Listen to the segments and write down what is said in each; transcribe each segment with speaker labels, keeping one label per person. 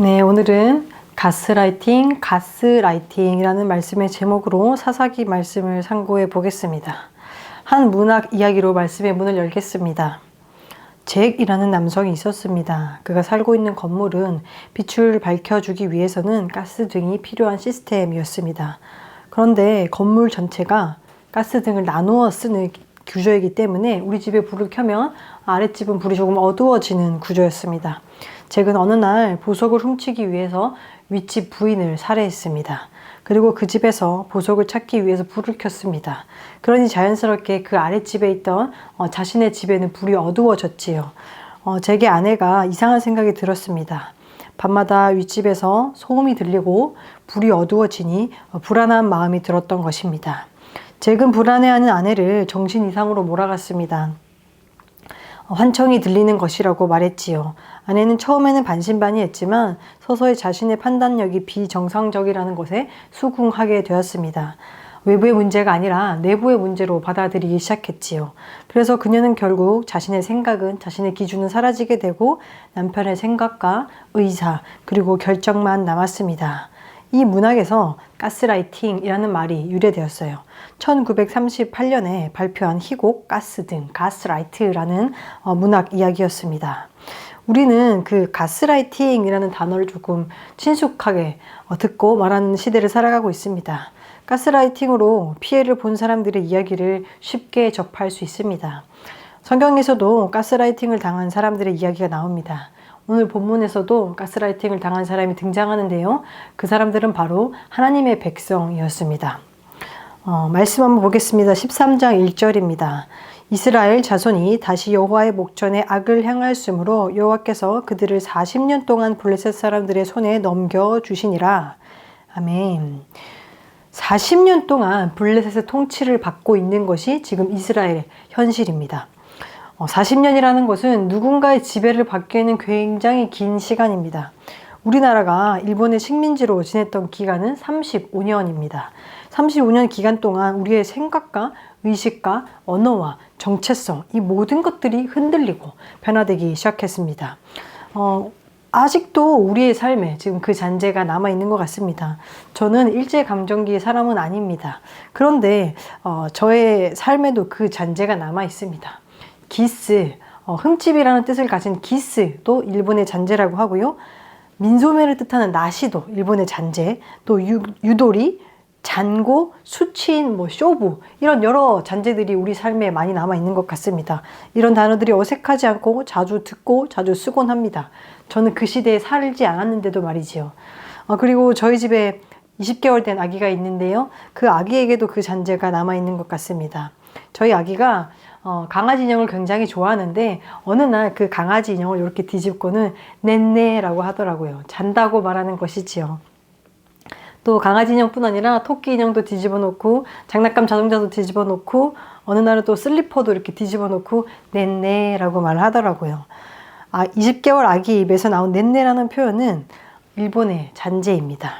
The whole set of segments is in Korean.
Speaker 1: 네, 오늘은 가스라이팅, 가스라이팅이라는 말씀의 제목으로 사사기 말씀을 상고해 보겠습니다. 한 문학 이야기로 말씀의 문을 열겠습니다. 잭이라는 남성이 있었습니다. 그가 살고 있는 건물은 빛을 밝혀주기 위해서는 가스등이 필요한 시스템이었습니다. 그런데 건물 전체가 가스등을 나누어 쓰는 구조이기 때문에 우리 집에 불을 켜면 아랫집은 불이 조금 어두워지는 구조였습니다. 잭은 어느 날 보석을 훔치기 위해서 윗집 부인을 살해했습니다. 그리고 그 집에서 보석을 찾기 위해서 불을 켰습니다. 그러니 자연스럽게 그 아랫집에 있던 어, 자신의 집에는 불이 어두워졌지요. 어, 잭의 아내가 이상한 생각이 들었습니다. 밤마다 윗집에서 소음이 들리고 불이 어두워지니 어, 불안한 마음이 들었던 것입니다. 잭은 불안해하는 아내를 정신 이상으로 몰아갔습니다. 어, 환청이 들리는 것이라고 말했지요. 아내는 처음에는 반신반의했지만 서서히 자신의 판단력이 비정상적이라는 것에 수긍하게 되었습니다. 외부의 문제가 아니라 내부의 문제로 받아들이기 시작했지요. 그래서 그녀는 결국 자신의 생각은 자신의 기준은 사라지게 되고 남편의 생각과 의사 그리고 결정만 남았습니다. 이 문학에서 가스라이팅이라는 말이 유래되었어요. 1938년에 발표한 희곡 가스 등, 가스라이트라는 어, 문학 이야기였습니다. 우리는 그 가스라이팅이라는 단어를 조금 친숙하게 어, 듣고 말하는 시대를 살아가고 있습니다. 가스라이팅으로 피해를 본 사람들의 이야기를 쉽게 접할 수 있습니다. 성경에서도 가스라이팅을 당한 사람들의 이야기가 나옵니다. 오늘 본문에서도 가스라이팅을 당한 사람이 등장하는데요. 그 사람들은 바로 하나님의 백성이었습니다. 어, 말씀 한번 보겠습니다. 13장 1절입니다. 이스라엘 자손이 다시 여호와의 목전에 악을 행하였으므로 여호와께서 그들을 40년 동안 블레셋 사람들의 손에 넘겨 주시니라. 아멘. 40년 동안 블레셋의 통치를 받고 있는 것이 지금 이스라엘의 현실입니다. 40년이라는 것은 누군가의 지배를 받기 에는 굉장히 긴 시간입니다. 우리나라가 일본의 식민지로 지냈던 기간은 35년입니다. 35년 기간 동안 우리의 생각과 의식과 언어와 정체성, 이 모든 것들이 흔들리고 변화되기 시작했습니다. 어, 아직도 우리의 삶에 지금 그 잔재가 남아 있는 것 같습니다. 저는 일제 감정기의 사람은 아닙니다. 그런데 어, 저의 삶에도 그 잔재가 남아 있습니다. 기스, 어, 흠집이라는 뜻을 가진 기스도 일본의 잔재라고 하고요. 민소매를 뜻하는 나시도 일본의 잔재, 또 유, 유도리, 잔고, 수치인, 뭐 쇼부 이런 여러 잔재들이 우리 삶에 많이 남아 있는 것 같습니다. 이런 단어들이 어색하지 않고 자주 듣고 자주 쓰곤 합니다. 저는 그 시대에 살지 않았는데도 말이지요. 어, 그리고 저희 집에 20개월 된 아기가 있는데요. 그 아기에게도 그 잔재가 남아 있는 것 같습니다. 저희 아기가 어, 강아지 인형을 굉장히 좋아하는데 어느 날 그 강아지 인형을 이렇게 뒤집고는 넷네라고 하더라고요. 잔다고 말하는 것이지요. 또 강아지 인형뿐 아니라 토끼 인형도 뒤집어 놓고 장난감 자동차도 뒤집어 놓고 어느 날은 또 슬리퍼도 이렇게 뒤집어 놓고 넷네라고 말을 하더라고요. 아, 20개월 아기 입에서 나온 넷네라는 표현은 일본의 잔재입니다.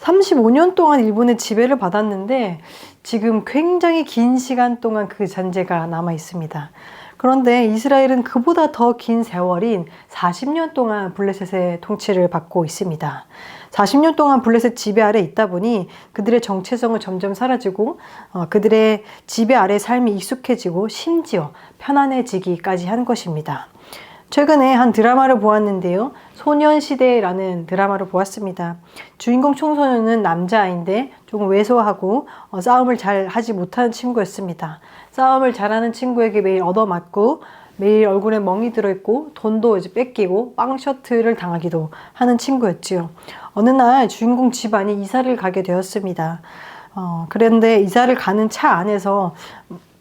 Speaker 1: 35년 동안 일본의 지배를 받았는데 지금 굉장히 긴 시간 동안 그 잔재가 남아 있습니다. 그런데 이스라엘은 그보다 더 긴 세월인 40년 동안 블레셋의 통치를 받고 있습니다. 40년 동안 블레셋 지배 아래 있다 보니 그들의 정체성은 점점 사라지고 어, 그들의 지배 아래 삶이 익숙해지고 심지어 편안해지기까지 한 것입니다. 최근에 한 드라마를 보았는데요. 소년시대라는 드라마를 보았습니다. 주인공 청소년은 남자아이인데 조금 왜소하고 어, 싸움을 잘 하지 못하는 친구였습니다. 싸움을 잘하는 친구에게 매일 얻어맞고 매일 얼굴에 멍이 들어있고 돈도 이제 뺏기고 빵 셔틀을 당하기도 하는 친구였지요. 어느 날 주인공 집안이 이사를 가게 되었습니다. 어, 그런데 이사를 가는 차 안에서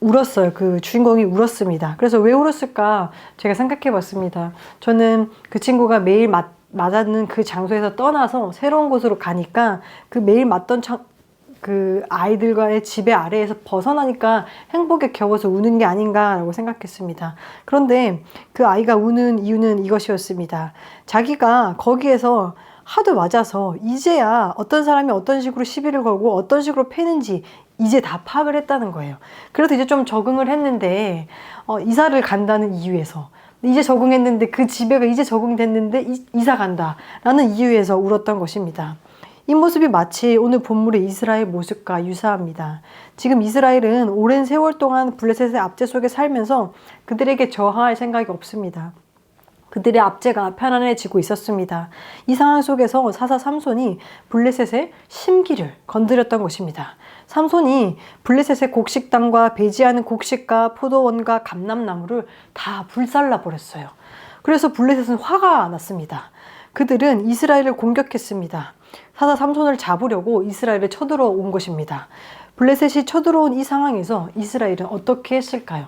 Speaker 1: 울었어요. 그 주인공이 울었습니다. 그래서 왜 울었을까 제가 생각해 봤습니다. 저는 그 친구가 매일 맞, 맞았는 그 장소에서 떠나서 새로운 곳으로 가니까 그 매일 맞던 차, 그 아이들과의 지배 아래에서 벗어나니까 행복에 겨워서 우는 게 아닌가라고 생각했습니다. 그런데 그 아이가 우는 이유는 이것이었습니다. 자기가 거기에서 하도 맞아서 이제야 어떤 사람이 어떤 식으로 시비를 걸고 어떤 식으로 패는지 이제 다 파악을 했다는 거예요. 그래도 이제 좀 적응을 했는데 어, 이사를 간다는 이유에서 이제 적응했는데 그 집에가 이제 적응됐는데 이, 이사 간다. 라는 이유에서 울었던 것입니다. 이 모습이 마치 오늘 본문의 이스라엘 모습과 유사합니다. 지금 이스라엘은 오랜 세월 동안 블레셋의 압제 속에 살면서 그들에게 저항할 생각이 없습니다. 그들의 압제가 편안해지고 있었습니다. 이 상황 속에서 사사 삼손이 블레셋의 심기를 건드렸던 것입니다. 삼손이 블레셋의 곡식당과 배지하는 곡식과 포도원과 감람나무를 다 불살라 버렸어요. 그래서 블레셋은 화가 났습니다. 그들은 이스라엘을 공격했습니다. 사사 삼손을 잡으려고 이스라엘에 쳐들어온 것입니다. 블레셋이 쳐들어온 이 상황에서 이스라엘은 어떻게 했을까요?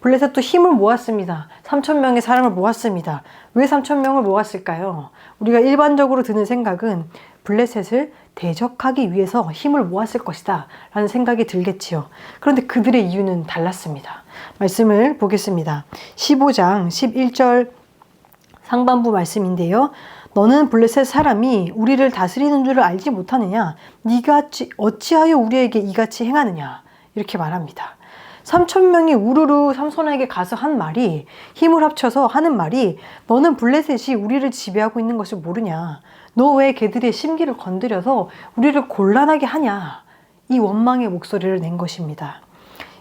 Speaker 1: 블레셋도 힘을 모았습니다. 3천 명의 사람을 모았습니다. 왜 3천 명을 모았을까요? 우리가 일반적으로 드는 생각은 블레셋을 대적하기 위해서 힘을 모았을 것이다 라는 생각이 들겠지요. 그런데 그들의 이유는 달랐습니다. 말씀을 보겠습니다. 15장 11절 상반부 말씀인데요. 너는 블레셋 사람이 우리를 다스리는 줄을 알지 못하느냐? 네가 어찌하여 우리에게 이같이 행하느냐? 이렇게 말합니다. 3천 명이 우르르 삼손에게 가서 한 말이 힘을 합쳐서 하는 말이 너는 블레셋이 우리를 지배하고 있는 것을 모르냐? 너 왜 걔들의 심기를 건드려서 우리를 곤란하게 하냐? 이 원망의 목소리를 낸 것입니다.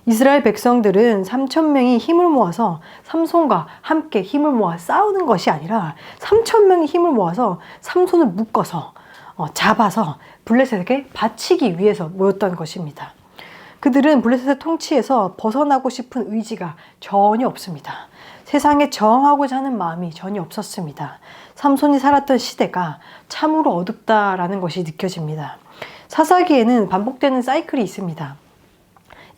Speaker 1: 이스라엘 백성들은 3천 명이 힘을 모아서 삼손과 함께 힘을 모아 싸우는 것이 아니라 3천 명이 힘을 모아서 삼손을 묶어서 어, 잡아서 블레셋에게 바치기 위해서 모였던 것입니다. 그들은 블레셋의 통치에서 벗어나고 싶은 의지가 전혀 없습니다. 세상에 저항하고자 하는 마음이 전혀 없었습니다. 삼손이 살았던 시대가 참으로 어둡다라는 것이 느껴집니다. 사사기에는 반복되는 사이클이 있습니다.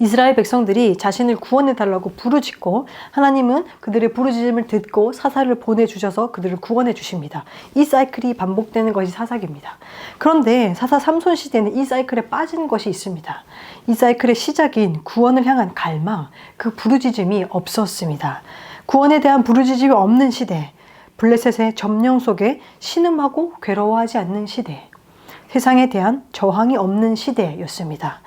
Speaker 1: 이스라엘 백성들이 자신을 구원해 달라고 부르짖고 하나님은 그들의 부르짖음을 듣고 사사를 보내 주셔서 그들을 구원해 주십니다. 이 사이클이 반복되는 것이 사사기입니다. 그런데 사사 삼손 시대는 이 사이클에 빠진 것이 있습니다. 이 사이클의 시작인 구원을 향한 갈망, 그 부르짖음이 없었습니다. 구원에 대한 부르짖음이 없는 시대, 블레셋의 점령 속에 신음하고 괴로워하지 않는 시대, 세상에 대한 저항이 없는 시대였습니다.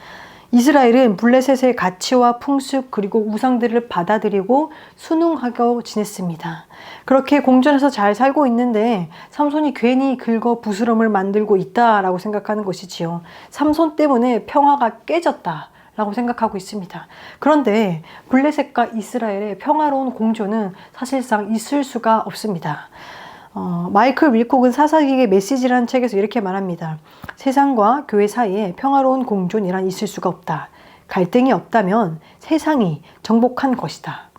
Speaker 1: 이스라엘은 블레셋의 가치와 풍습 그리고 우상들을 받아들이고 순응하고 지냈습니다. 그렇게 공존해서 잘 살고 있는데 삼손이 괜히 긁어 부스럼을 만들고 있다라고 생각하는 것이지요. 삼손 때문에 평화가 깨졌다. 라고 생각하고 있습니다. 그런데 블레셋과 이스라엘의 평화로운 공존은 사실상 있을 수가 없습니다. 어, 마이클 윌콕은 사사기의 메시지라는 책에서 이렇게 말합니다. 세상과 교회 사이에 평화로운 공존이란 있을 수가 없다. 갈등이 없다면 세상이 정복한 것이다.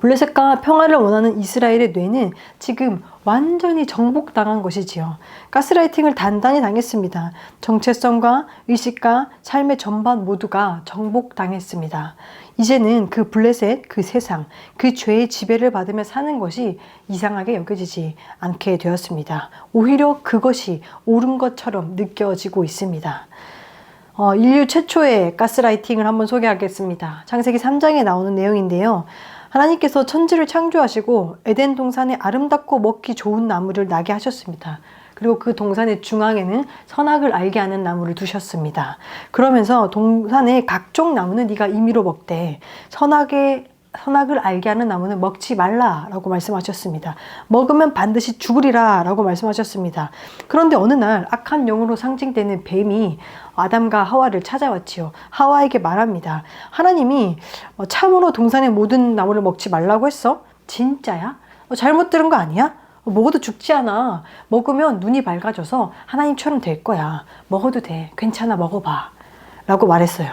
Speaker 1: 블레셋과 평화를 원하는 이스라엘의 뇌는 지금 완전히 정복당한 것이지요. 가스라이팅을 단단히 당했습니다. 정체성과 의식과 삶의 전반 모두가 정복당했습니다. 이제는 그 블레셋, 그 세상, 그 죄의 지배를 받으며 사는 것이 이상하게 여겨지지 않게 되었습니다. 오히려 그것이 옳은 것처럼 느껴지고 있습니다. 어, 인류 최초의 가스라이팅을 한번 소개하겠습니다. 창세기 3장에 나오는 내용인데요. 하나님께서 천지를 창조하시고 에덴 동산에 아름답고 먹기 좋은 나무를 나게 하셨습니다. 그리고 그 동산의 중앙에는 선악을 알게 하는 나무를 두셨습니다. 그러면서 동산의 각종 나무는 네가 임의로 먹되 선악의 선악을 알게 하는 나무는 먹지 말라라고 말씀하셨습니다. 먹으면 반드시 죽으리라 라고 말씀하셨습니다. 그런데 어느 날 악한 영으로 상징되는 뱀이 아담과 하와를 찾아왔지요. 하와에게 말합니다. 하나님이 어, 참으로 동산의 모든 나무를 먹지 말라고 했어? 진짜야? 어, 잘못 들은 거 아니야? 먹어도 죽지 않아. 먹으면 눈이 밝아져서 하나님처럼 될 거야. 먹어도 돼. 괜찮아. 먹어봐. 라고 말했어요.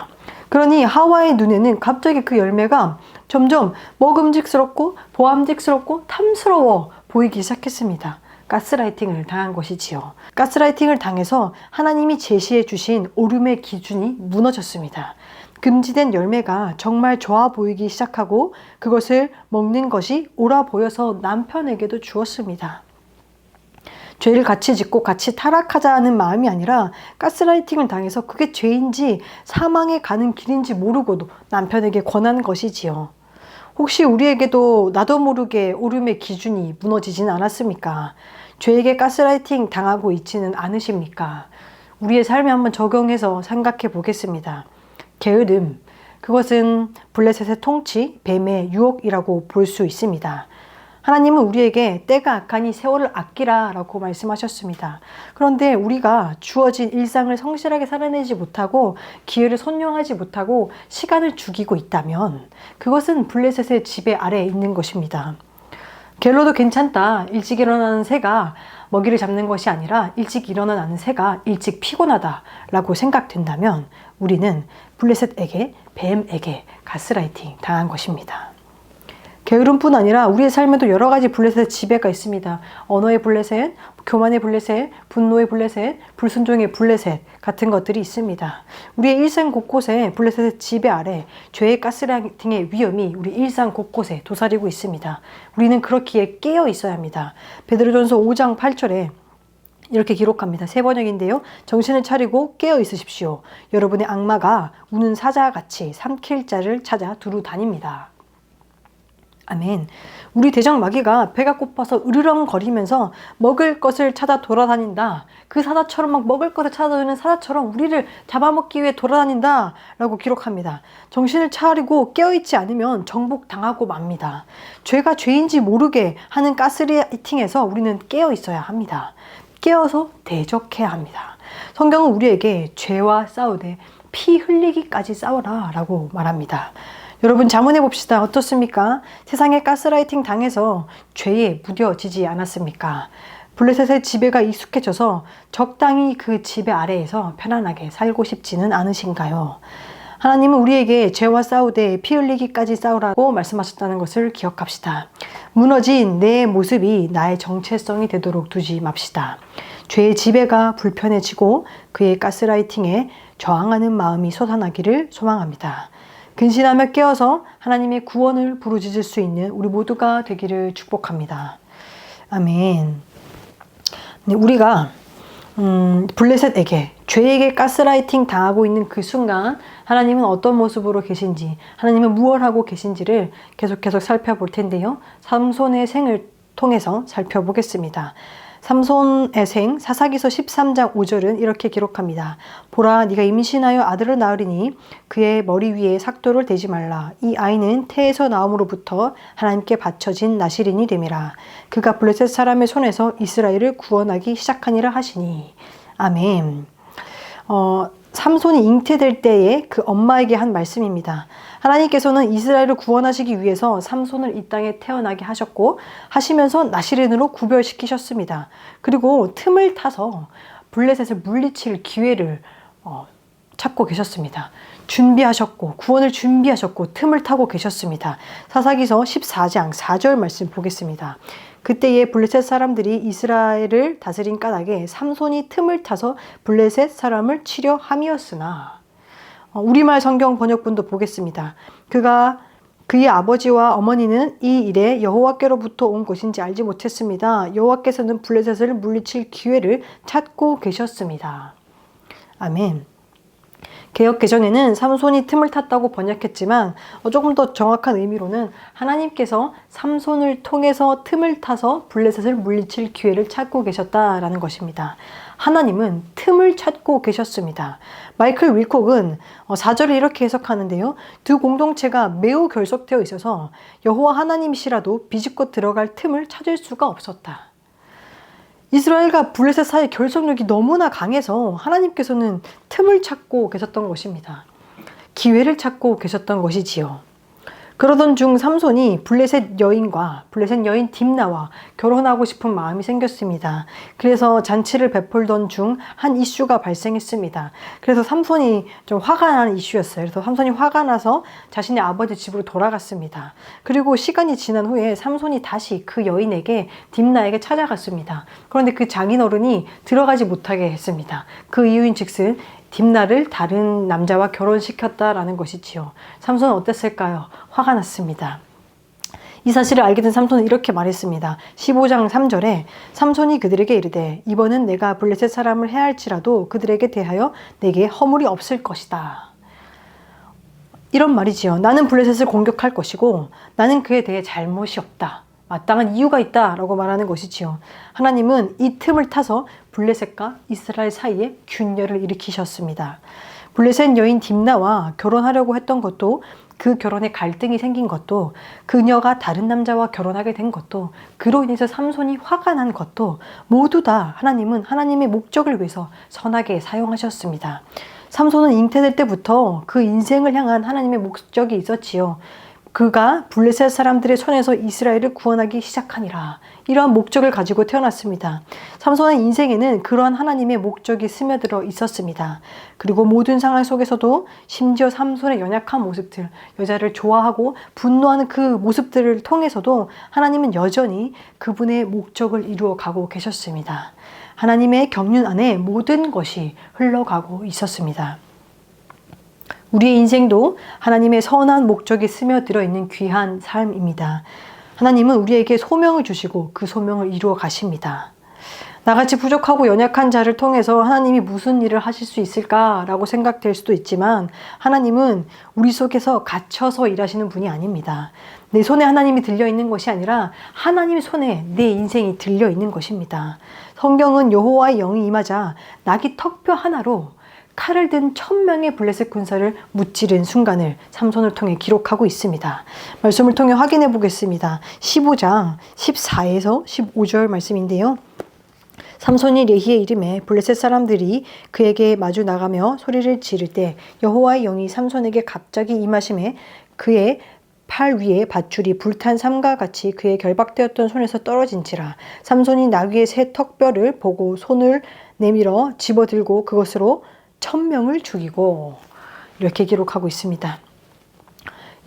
Speaker 1: 그러니 하와의 눈에는 갑자기 그 열매가 점점 먹음직스럽고 보암직스럽고 탐스러워 보이기 시작했습니다. 가스라이팅을 당한 것이지요. 가스라이팅을 당해서 하나님이 제시해 주신 오름의 기준이 무너졌습니다. 금지된 열매가 정말 좋아 보이기 시작하고 그것을 먹는 것이 옳아 보여서 남편에게도 주었습니다. 죄를 같이 짓고 같이 타락하자는 마음이 아니라 가스라이팅을 당해서 그게 죄인지 사망에 가는 길인지 모르고도 남편에게 권한 것이지요. 혹시 우리에게도 나도 모르게 오름의 기준이 무너지진 않았습니까? 죄에게 가스라이팅 당하고 있지는 않으십니까? 우리의 삶에 한번 적용해서 생각해 보겠습니다. 게으름, 그것은 블레셋의 통치, 뱀의 유혹이라고 볼 수 있습니다. 하나님은 우리에게 때가 악하니 세월을 아끼라 라고 말씀하셨습니다. 그런데 우리가 주어진 일상을 성실하게 살아내지 못하고 기회를 선용하지 못하고 시간을 죽이고 있다면 그것은 블레셋의 지배 아래에 있는 것입니다. 갤로도 괜찮다. 일찍 일어나는 새가 먹이를 잡는 것이 아니라 일찍 일어나는 새가 일찍 피곤하다라고 생각된다면 우리는 블레셋에게 뱀에게 가스라이팅 당한 것입니다. 게으름뿐 아니라 우리의 삶에도 여러 가지 블레셋의 지배가 있습니다. 언어의 블레셋, 교만의 블레셋, 분노의 블레셋, 불순종의 블레셋 같은 것들이 있습니다. 우리의 일상 곳곳에 블레셋의 지배 아래 죄의 가스라이팅의 위험이 우리 일상 곳곳에 도사리고 있습니다. 우리는 그렇기에 깨어 있어야 합니다. 베드로전서 5장 8절에 이렇게 기록합니다. 세 번역인데요. 정신을 차리고 깨어 있으십시오. 여러분의 악마가 우는 사자와 같이 삼킬 자를 찾아 두루 다닙니다. 아멘. 우리 대장 마귀가 배가 고파서 으르렁거리면서 먹을 것을 찾아 돌아다닌다. 그 사자처럼 막 먹을 것을 찾아다니는 사자처럼 우리를 잡아먹기 위해 돌아다닌다. 라고 기록합니다. 정신을 차리고 깨어있지 않으면 정복당하고 맙니다. 죄가 죄인지 모르게 하는 가스라이팅에서 우리는 깨어 있어야 합니다. 깨어서 대적해야 합니다. 성경은 우리에게 죄와 싸우되 피 흘리기까지 싸워라 라고 말합니다. 여러분 자문해 봅시다. 어떻습니까? 세상에 가스라이팅 당해서 죄에 무뎌지지 않았습니까? 블레셋의 지배가 익숙해져서 적당히 그 지배 아래에서 편안하게 살고 싶지는 않으신가요? 하나님은 우리에게 죄와 싸우되 피 흘리기까지 싸우라고 말씀하셨다는 것을 기억합시다. 무너진 내 모습이 나의 정체성이 되도록 두지 맙시다. 죄의 지배가 불편해지고 그의 가스라이팅에 저항하는 마음이 솟아나기를 소망합니다. 근신하며 깨어서 하나님의 구원을 부르짖을 수 있는 우리 모두가 되기를 축복합니다. 아멘. 네, 우리가 음, 블레셋에게 죄에게 가스라이팅 당하고 있는 그 순간 하나님은 어떤 모습으로 계신지 하나님은 무엇 하고 계신지를 계속 계속 살펴볼 텐데요. 삼손의 생을 통해서 살펴보겠습니다. 삼손의 생 사사기서 13장 5절은 이렇게 기록합니다. 보라 네가 임신하여 아들을 낳으리니 그의 머리 위에 삭도를 대지 말라. 이 아이는 태에서 나옴으로부터 하나님께 바쳐진 나시린이 됨이라. 그가 블레셋 사람의 손에서 이스라엘을 구원하기 시작하니라 하시니. 아멘. 어, 삼손이 잉태될 때에 그 엄마에게 한 말씀입니다. 하나님께서는 이스라엘을 구원하시기 위해서 삼손을 이 땅에 태어나게 하셨고 하시면서 나시린으로 구별시키셨습니다. 그리고 틈을 타서 블레셋을 물리칠 기회를 어, 찾고 계셨습니다. 준비하셨고 구원을 준비하셨고 틈을 타고 계셨습니다. 사사기서 14장 4절 말씀 보겠습니다. 그때에 블레셋 사람들이 이스라엘을 다스린 까닭에 삼손이 틈을 타서 블레셋 사람을 치려 함이었으나 어, 우리말 성경 번역본도 보겠습니다. 그가 그의 아버지와 어머니는 이 일에 여호와께로부터 온 것인지 알지 못했습니다. 여호와께서는 블레셋을 물리칠 기회를 찾고 계셨습니다. 아멘. 개혁 개정에는 삼손이 틈을 탔다고 번역했지만 어, 조금 더 정확한 의미로는 하나님께서 삼손을 통해서 틈을 타서 블레셋을 물리칠 기회를 찾고 계셨다라는 것입니다. 하나님은 틈을 찾고 계셨습니다. 마이클 윌콕은 4절을 어, 이렇게 해석하는데요. 두 공동체가 매우 결속되어 있어서 여호와 하나님이시라도 비집고 들어갈 틈을 찾을 수가 없었다. 이스라엘과 블레셋 사이의 결속력이 너무나 강해서 하나님께서는 틈을 찾고 계셨던 것입니다. 기회를 찾고 계셨던 것이지요. 그러던 중 삼손이 블레셋 여인과 블레셋 여인 딥나와 결혼하고 싶은 마음이 생겼습니다. 그래서 잔치를 베풀던 중 한 이슈가 발생했습니다. 그래서 삼손이 좀 화가 나는 이슈였어요. 그래서 삼손이 화가 나서 자신의 아버지 집으로 돌아갔습니다. 그리고 시간이 지난 후에 삼손이 다시 그 여인에게 딥나에게 찾아갔습니다. 그런데 그 장인어른이 들어가지 못하게 했습니다. 그 이유인 즉슨 딥나를 다른 남자와 결혼시켰다라는 것이지요. 삼손은 어땠을까요? 화가 났습니다. 이 사실을 알게 된 삼손은 이렇게 말했습니다. 15장 3절에 삼손이 그들에게 이르되 이번은 내가 블레셋 사람을 해할지라도 그들에게 대하여 내게 허물이 없을 것이다. 이런 말이지요. 나는 블레셋을 공격할 것이고 나는 그에 대해 잘못이 없다. 마땅한 이유가 있다라고 말하는 것이지요. 하나님은 이 틈을 타서 블레셋과 이스라엘 사이에 균열을 일으키셨습니다. 블레셋 여인 딥나와 결혼하려고 했던 것도 그 결혼에 갈등이 생긴 것도 그녀가 다른 남자와 결혼하게 된 것도 그로 인해서 삼손이 화가 난 것도 모두 다 하나님은 하나님의 목적을 위해서 선하게 사용하셨습니다. 삼손은 잉태될 때부터 그 인생을 향한 하나님의 목적이 있었지요. 그가 블레셋 사람들의 손에서 이스라엘을 구원하기 시작하니라. 이러한 목적을 가지고 태어났습니다. 삼손의 인생에는 그러한 하나님의 목적이 스며들어 있었습니다. 그리고 모든 상황 속에서도 심지어 삼손의 연약한 모습들, 여자를 좋아하고 분노하는 그 모습들을 통해서도 하나님은 여전히 그분의 목적을 이루어 가고 계셨습니다. 하나님의 경륜 안에 모든 것이 흘러가고 있었습니다. 우리의 인생도 하나님의 선한 목적이 스며들어 있는 귀한 삶입니다. 하나님은 우리에게 소명을 주시고 그 소명을 이루어 가십니다. 나같이 부족하고 연약한 자를 통해서 하나님이 무슨 일을 하실 수 있을까라고 생각될 수도 있지만 하나님은 우리 속에서 갇혀서 일하시는 분이 아닙니다. 내 손에 하나님이 들려 있는 것이 아니라 하나님 손에 내 인생이 들려 있는 것입니다. 성경은 여호와의 영이 임하자 낙이 턱뼈 하나로 칼을 든 천명의 블레셋 군사를 무찌른 순간을 삼손을 통해 기록하고 있습니다. 말씀을 통해 확인해 보겠습니다. 15장 14에서 15절 말씀인데요. 삼손이 레히의 이름에 블레셋 사람들이 그에게 마주 나가며 소리를 지를 때 여호와의 영이 삼손에게 갑자기 임하심에 그의 팔 위에 밧줄이 불탄 삼과 같이 그의 결박되었던 손에서 떨어진지라 삼손이 나귀의 새 턱뼈를 보고 손을 내밀어 집어들고 그것으로 천명을 죽이고 이렇게 기록하고 있습니다.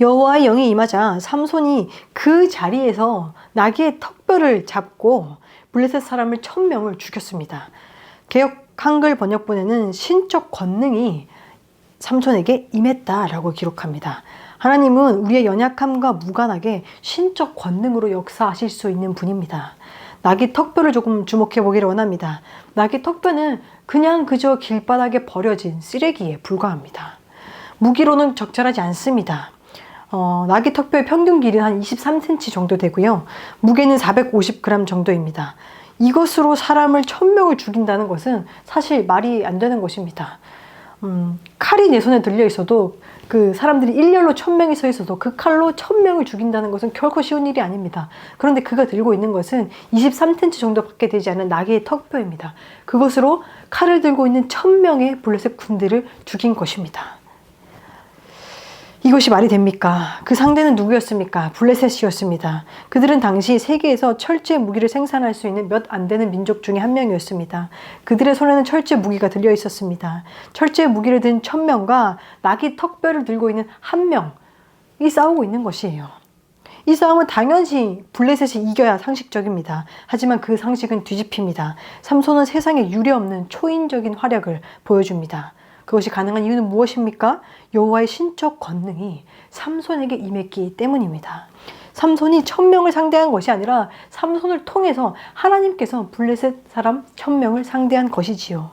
Speaker 1: 여호와의 영이 임하자 삼손이 그 자리에서 나귀의 턱뼈를 잡고 블레셋 사람을 천명을 죽였습니다. 개혁 한글 번역본에는 신적 권능이 삼손에게 임했다라고 기록합니다. 하나님은 우리의 연약함과 무관하게 신적 권능으로 역사하실 수 있는 분입니다. 낙이 턱뼈를 조금 주목해 보기를 원합니다. 낙이 턱뼈는 그냥 그저 길바닥에 버려진 쓰레기에 불과합니다. 무기로는 적절하지 않습니다. 어, 낙이 턱뼈의 평균 길이는 한 23cm 정도 되고요. 무게는 450g 정도입니다. 이것으로 사람을 천명을 죽인다는 것은 사실 말이 안 되는 것입니다. 음, 칼이 내 손에 들려 있어도 그 사람들이 일렬로 천 명이 서 있어도 그 칼로 천 명을 죽인다는 것은 결코 쉬운 일이 아닙니다. 그런데 그가 들고 있는 것은 23cm 정도밖에 되지 않은 나귀의 턱뼈입니다. 그것으로 칼을 들고 있는 천 명의 블레셋 군대를 죽인 것입니다. 이것이 말이 됩니까? 그 상대는 누구였습니까? 블레셋이었습니다. 그들은 당시 세계에서 철제 무기를 생산할 수 있는 몇 안 되는 민족 중에 한 명이었습니다. 그들의 손에는 철제 무기가 들려 있었습니다. 철제 무기를 든 천명과 낙이 턱뼈를 들고 있는 한 명이 싸우고 있는 것이에요. 이 싸움은 당연히 블레셋이 이겨야 상식적입니다. 하지만 그 상식은 뒤집힙니다. 삼손은 세상에 유례없는 초인적인 활약을 보여줍니다. 그것이 가능한 이유는 무엇입니까? 여호와의 신적 권능이 삼손에게 임했기 때문입니다. 삼손이 천명을 상대한 것이 아니라 삼손을 통해서 하나님께서 블레셋 사람 천명을 상대한 것이지요.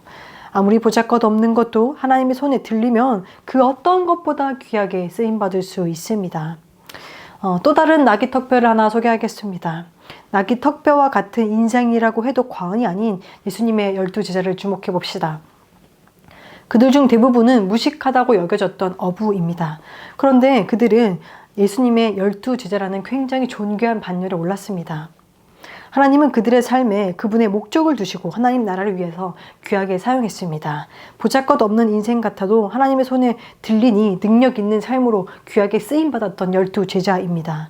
Speaker 1: 아무리 보잘것 없는 것도 하나님의 손에 들리면 그 어떤 것보다 귀하게 쓰임 받을 수 있습니다. 어, 또 다른 나귀 턱뼈를 하나 소개하겠습니다. 나귀 턱뼈와 같은 인생이라고 해도 과언이 아닌 예수님의 열두 제자를 주목해 봅시다. 그들 중 대부분은 무식하다고 여겨졌던 어부입니다. 그런데 그들은 예수님의 열두 제자라는 굉장히 존귀한 반열에 올랐습니다. 하나님은 그들의 삶에 그분의 목적을 두시고 하나님 나라를 위해서 귀하게 사용했습니다. 보잘것 없는 인생 같아도 하나님의 손에 들리니 능력 있는 삶으로 귀하게 쓰임 받았던 열두 제자입니다.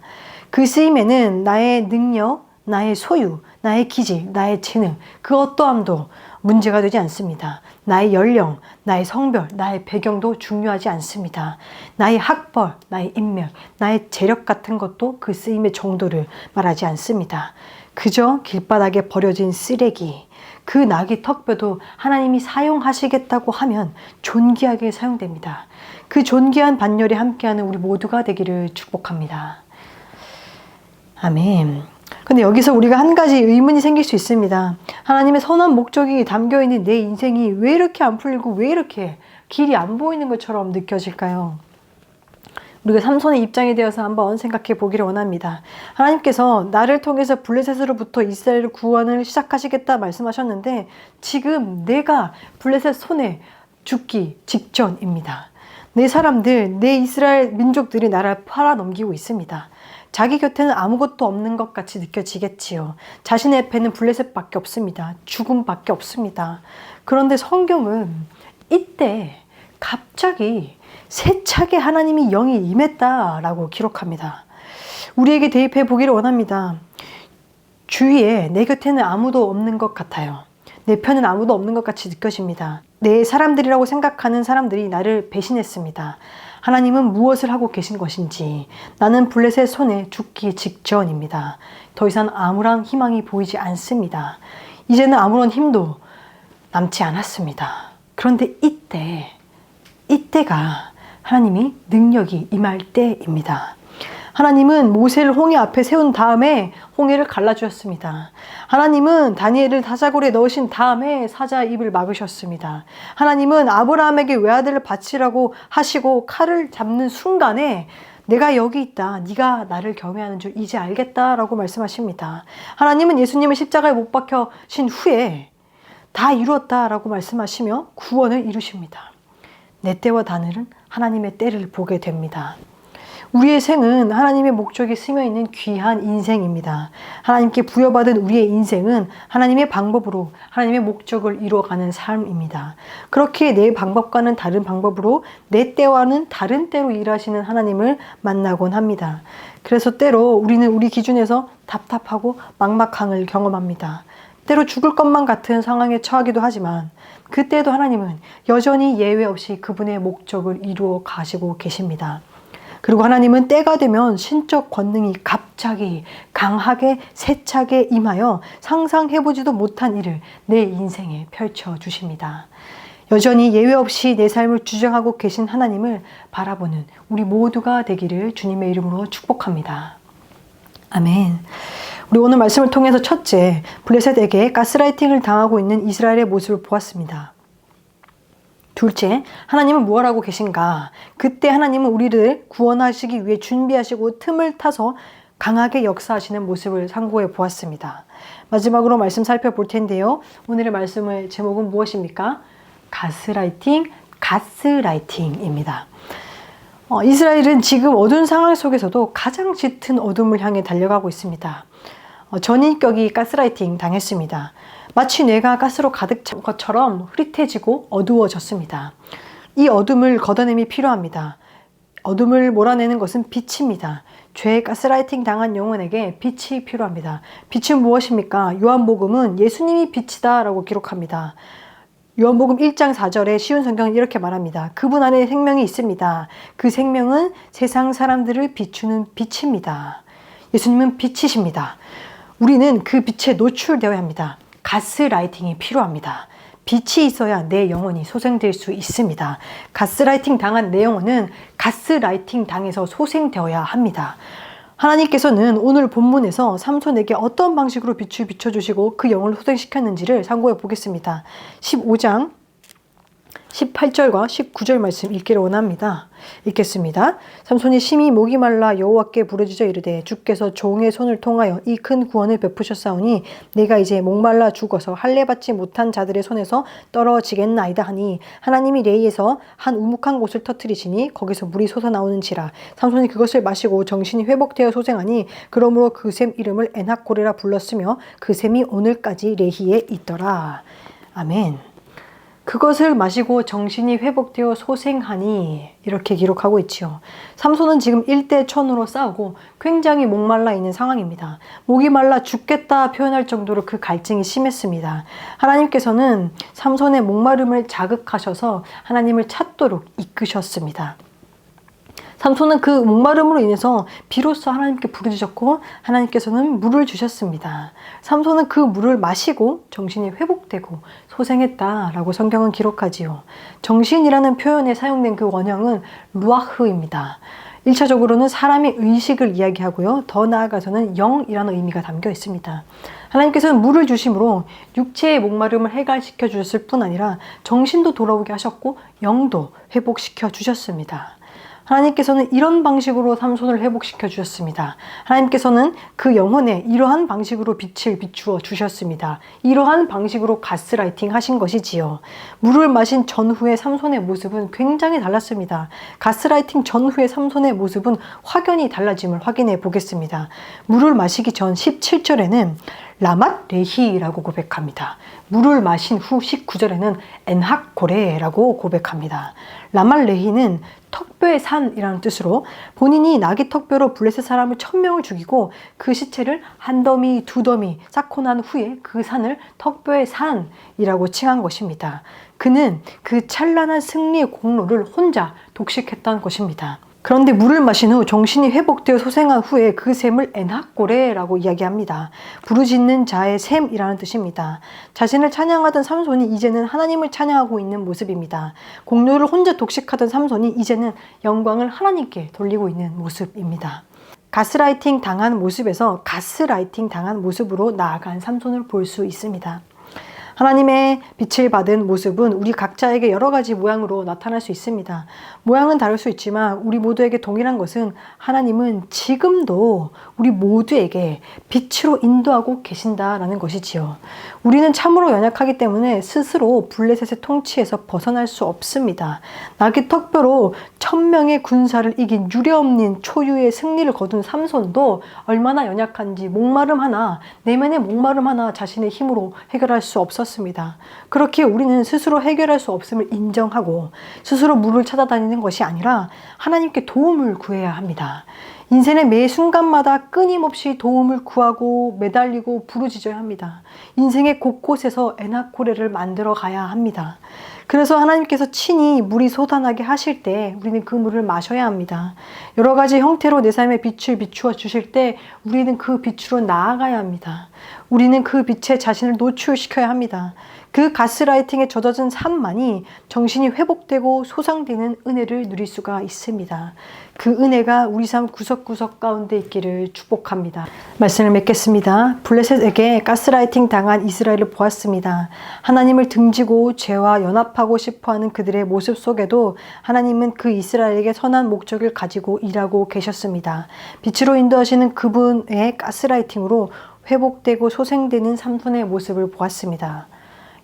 Speaker 1: 그 쓰임에는 나의 능력, 나의 소유, 나의 기질, 나의 재능, 그 어떠함도 문제가 되지 않습니다. 나의 연령, 나의 성별, 나의 배경도 중요하지 않습니다. 나의 학벌, 나의 인맥, 나의 재력 같은 것도 그 쓰임의 정도를 말하지 않습니다. 그저 길바닥에 버려진 쓰레기, 그 낙이 턱뼈도 하나님이 사용하시겠다고 하면 존귀하게 사용됩니다. 그 존귀한 반열에 함께하는 우리 모두가 되기를 축복합니다. 아멘. 근데 여기서 우리가 한 가지 의문이 생길 수 있습니다. 하나님의 선한 목적이 담겨 있는 내 인생이 왜 이렇게 안 풀리고 왜 이렇게 길이 안 보이는 것처럼 느껴질까요? 우리가 삼손의 입장에 대해서 한번 생각해 보기를 원합니다. 하나님께서 나를 통해서 블레셋으로부터 이스라엘을 구원을 시작하시겠다 말씀하셨는데 지금 내가 블레셋 손에 죽기 직전입니다. 내 사람들, 내 이스라엘 민족들이 나라를 팔아넘기고 있습니다. 자기 곁에는 아무것도 없는 것 같이 느껴지겠지요. 자신의 옆에는 블레셋밖에 없습니다. 죽음밖에 없습니다. 그런데 성경은 이때 갑자기 세차게 하나님이 영이 임했다라고 기록합니다. 우리에게 대입해 보기를 원합니다. 주위에 내 곁에는 아무도 없는 것 같아요. 내 편은 아무도 없는 것 같이 느껴집니다. 내 사람들이라고 생각하는 사람들이 나를 배신했습니다. 하나님은 무엇을 하고 계신 것인지 나는 블레셋 손에 죽기 직전입니다. 더 이상 아무런 희망이 보이지 않습니다. 이제는 아무런 힘도 남지 않았습니다. 그런데 이때, 이때가 하나님이 능력이 임할 때입니다. 하나님은 모세를 홍해 앞에 세운 다음에 홍해를 갈라주었습니다. 하나님은 다니엘을 사자굴에 넣으신 다음에 사자 입을 막으셨습니다. 하나님은 아브라함에게 외아들을 바치라고 하시고 칼을 잡는 순간에 내가 여기 있다. 네가 나를 경외하는 줄 이제 알겠다라고 말씀하십니다. 하나님은 예수님을 십자가에 못 박혀신 후에 다 이루었다라고 말씀하시며 구원을 이루십니다. 내 때와 다늘은 하나님의 때를 보게 됩니다. 우리의 생은 하나님의 목적이 스며 있는 귀한 인생입니다. 하나님께 부여받은 우리의 인생은 하나님의 방법으로 하나님의 목적을 이루어가는 삶입니다. 그렇게 내 방법과는 다른 방법으로 내 때와는 다른 때로 일하시는 하나님을 만나곤 합니다. 그래서 때로 우리는 우리 기준에서 답답하고 막막함을 경험합니다. 때로 죽을 것만 같은 상황에 처하기도 하지만 그때도 하나님은 여전히 예외 없이 그분의 목적을 이루어 가시고 계십니다. 그리고 하나님은 때가 되면 신적 권능이 갑자기 강하게 세차게 임하여 상상해보지도 못한 일을 내 인생에 펼쳐 주십니다. 여전히 예외 없이 내 삶을 주장하고 계신 하나님을 바라보는 우리 모두가 되기를 주님의 이름으로 축복합니다. 아멘. 우리 오늘 말씀을 통해서 첫째, 블레셋에게 가스라이팅을 당하고 있는 이스라엘의 모습을 보았습니다. 둘째, 하나님은 무엇 하고 계신가? 그때 하나님은 우리를 구원하시기 위해 준비하시고 틈을 타서 강하게 역사하시는 모습을 상고해 보았습니다. 마지막으로 말씀 살펴볼 텐데요. 오늘의 말씀의 제목은 무엇입니까? 가스라이팅, 가스라이팅입니다. 어, 이스라엘은 지금 어두운 상황 속에서도 가장 짙은 어둠을 향해 달려가고 있습니다. 어, 전인격이 가스라이팅 당했습니다. 마치 뇌가 가스로 가득 찬 것처럼 흐릿해지고 어두워졌습니다. 이 어둠을 걷어냄이 필요합니다. 어둠을 몰아내는 것은 빛입니다. 죄 가스라이팅 당한 영혼에게 빛이 필요합니다. 빛은 무엇입니까? 요한복음은 예수님이 빛이다라고 기록합니다. 요한복음 1장 4절에 쉬운 성경은 이렇게 말합니다. 그분 안에 생명이 있습니다. 그 생명은 세상 사람들을 비추는 빛입니다. 예수님은 빛이십니다. 우리는 그 빛에 노출되어야 합니다. 가스라이팅이 필요합니다. 빛이 있어야 내 영혼이 소생될 수 있습니다. 가스라이팅 당한 내 영혼은 가스라이팅 당해서 소생되어야 합니다. 하나님께서는 오늘 본문에서 삼손에게 어떤 방식으로 빛을 비춰주시고 그 영혼을 소생시켰는지를 상고해 보겠습니다. 15장 18절과 19절 말씀 읽기를 원합니다. 읽겠습니다. 삼손이 심히 목이 말라 여호와께 부르짖어 이르되 주께서 종의 손을 통하여 이 큰 구원을 베푸셨사오니 내가 이제 목말라 죽어서 할례 받지 못한 자들의 손에서 떨어지겠나이다 하니 하나님이 레이에서 한 우묵한 곳을 터뜨리시니 거기서 물이 솟아 나오는지라 삼손이 그것을 마시고 정신이 회복되어 소생하니 그러므로 그 샘 이름을 에낙고레라 불렀으며 그 샘이 오늘까지 레히에 있더라. 아멘. 그것을 마시고 정신이 회복되어 소생하니 이렇게 기록하고 있지요. 삼손은 지금 일대천으로 싸우고 굉장히 목말라 있는 상황입니다. 목이 말라 죽겠다 표현할 정도로 그 갈증이 심했습니다. 하나님께서는 삼손의 목마름을 자극하셔서 하나님을 찾도록 이끄셨습니다. 삼손은 그 목마름으로 인해서 비로소 하나님께 부르짖었고 하나님께서는 물을 주셨습니다. 삼손은 그 물을 마시고 정신이 회복되고 소생했다라고 성경은 기록하지요. 정신이라는 표현에 사용된 그 원형은 루아흐입니다. 1차적으로는 사람의 의식을 이야기하고요. 더 나아가서는 영이라는 의미가 담겨 있습니다. 하나님께서는 물을 주심으로 육체의 목마름을 해갈시켜 주셨을 뿐 아니라 정신도 돌아오게 하셨고 영도 회복시켜 주셨습니다. 하나님께서는 이런 방식으로 삼손을 회복시켜 주셨습니다. 하나님께서는 그 영혼에 이러한 방식으로 빛을 비추어 주셨습니다. 이러한 방식으로 가스라이팅 하신 것이지요. 물을 마신 전후의 삼손의 모습은 굉장히 달랐습니다. 가스라이팅 전후의 삼손의 모습은 확연히 달라짐을 확인해 보겠습니다. 물을 마시기 전 17절에는 라맛 레히라고 고백합니다. 물을 마신 후 19절에는 엔학 고레라고 고백합니다. 라맛 레히는 턱뼈의 산이라는 뜻으로 본인이 나귀 턱뼈로 블레셋 사람을 천명을 죽이고 그 시체를 한 더미 두 더미 쌓고 난 후에 그 산을 턱뼈의 산이라고 칭한 것입니다. 그는 그 찬란한 승리의 공로를 혼자 독식했던 것입니다. 그런데 물을 마신 후 정신이 회복되어 소생한 후에 그 샘을 엔학고레라고 이야기합니다. 부르짖는 자의 샘이라는 뜻입니다. 자신을 찬양하던 삼손이 이제는 하나님을 찬양하고 있는 모습입니다. 공로를 혼자 독식하던 삼손이 이제는 영광을 하나님께 돌리고 있는 모습입니다. 가스라이팅 당한 모습에서 가스라이팅 당한 모습으로 나아간 삼손을 볼 수 있습니다. 하나님의 빛을 받은 모습은 우리 각자에게 여러 가지 모양으로 나타날 수 있습니다. 모양은 다를 수 있지만 우리 모두에게 동일한 것은 하나님은 지금도 우리 모두에게 빛으로 인도하고 계신다라는 것이지요. 우리는 참으로 연약하기 때문에 스스로 블레셋의 통치에서 벗어날 수 없습니다. 나귀 턱뼈로 천명의 군사를 이긴 유례없는 초유의 승리를 거둔 삼손도 얼마나 연약한지 목마름 하나 내면의 목마름 하나 자신의 힘으로 해결할 수 없었습니다. 그렇게 우리는 스스로 해결할 수 없음을 인정하고 스스로 물을 찾아다니는 것이 아니라 하나님께 도움을 구해야 합니다. 인생의 매 순간마다 끊임없이 도움을 구하고 매달리고 부르짖어야 합니다. 인생의 곳곳에서 에나코레를 만들어 가야 합니다. 그래서 하나님께서 친히 물이 솟아나게 하실 때 우리는 그 물을 마셔야 합니다. 여러 가지 형태로 내 삶에 빛을 비추어 주실 때 우리는 그 빛으로 나아가야 합니다. 우리는 그 빛에 자신을 노출시켜야 합니다. 그 가스라이팅에 젖어진 삶만이 정신이 회복되고 소상되는 은혜를 누릴 수가 있습니다. 그 은혜가 우리 삶 구석구석 가운데 있기를 축복합니다. 말씀을 맺겠습니다. 블레셋에게 가스라이팅 당한 이스라엘을 보았습니다. 하나님을 등지고 죄와 연합하고 싶어 하는 그들의 모습 속에도 하나님은 그 이스라엘에게 선한 목적을 가지고 일하고 계셨습니다. 빛으로 인도하시는 그분의 가스라이팅으로 회복되고 소생되는 삼손의 모습을 보았습니다.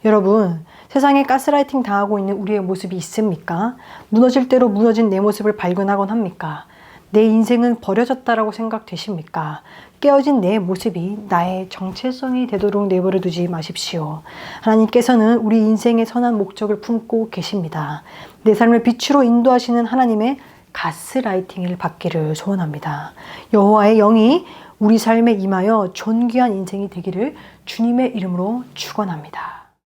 Speaker 1: 여러분, 세상에 가스라이팅 당하고 있는 우리의 모습이 있습니까? 무너질 대로 무너진 내 모습을 발견하곤 합니까? 내 인생은 버려졌다라고 생각되십니까? 깨어진 내 모습이 나의 정체성이 되도록 내버려 두지 마십시오. 하나님께서는 우리 인생의 선한 목적을 품고 계십니다. 내 삶을 빛으로 인도하시는 하나님의 가스라이팅을 받기를 소원합니다. 여호와의 영이 우리 삶에 임하여 존귀한 인생이 되기를 주님의 이름으로 축원합니다.